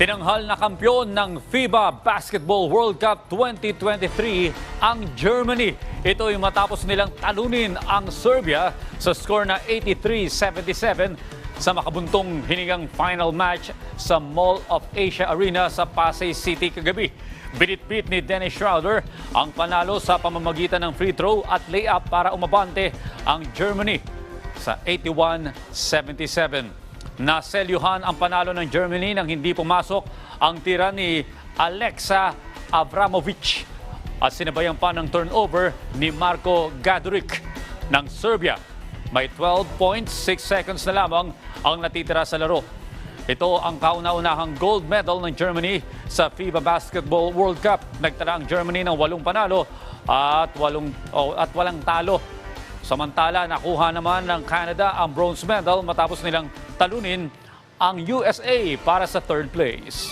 Tinanghal na kampyon ng FIBA Basketball World Cup 2023 ang Germany. Ito ay matapos nilang talunin ang Serbia sa score na 83-77 sa makabuntong hiningang final match sa Mall of Asia Arena sa Pasay City kagabi. Binitbit ni Dennis Schroeder ang panalo sa pamamagitan ng free throw at layup para umabante ang Germany sa 81-77. Naselyuhan ang panalo ng Germany nang hindi pumasok ang tira ni Alexa Abramovic at sinabayan pa ng turnover ni Marko Gaduric ng Serbia. May 12.6 seconds na lamang ang natitira sa laro. Ito ang kauna-unahang gold medal ng Germany sa FIBA Basketball World Cup. Nagtala ang Germany ng walong panalo at, walong, oh, at walang talo Samantala, nakuha naman ng Canada ang bronze medal matapos nilang talunin ang USA para sa third place.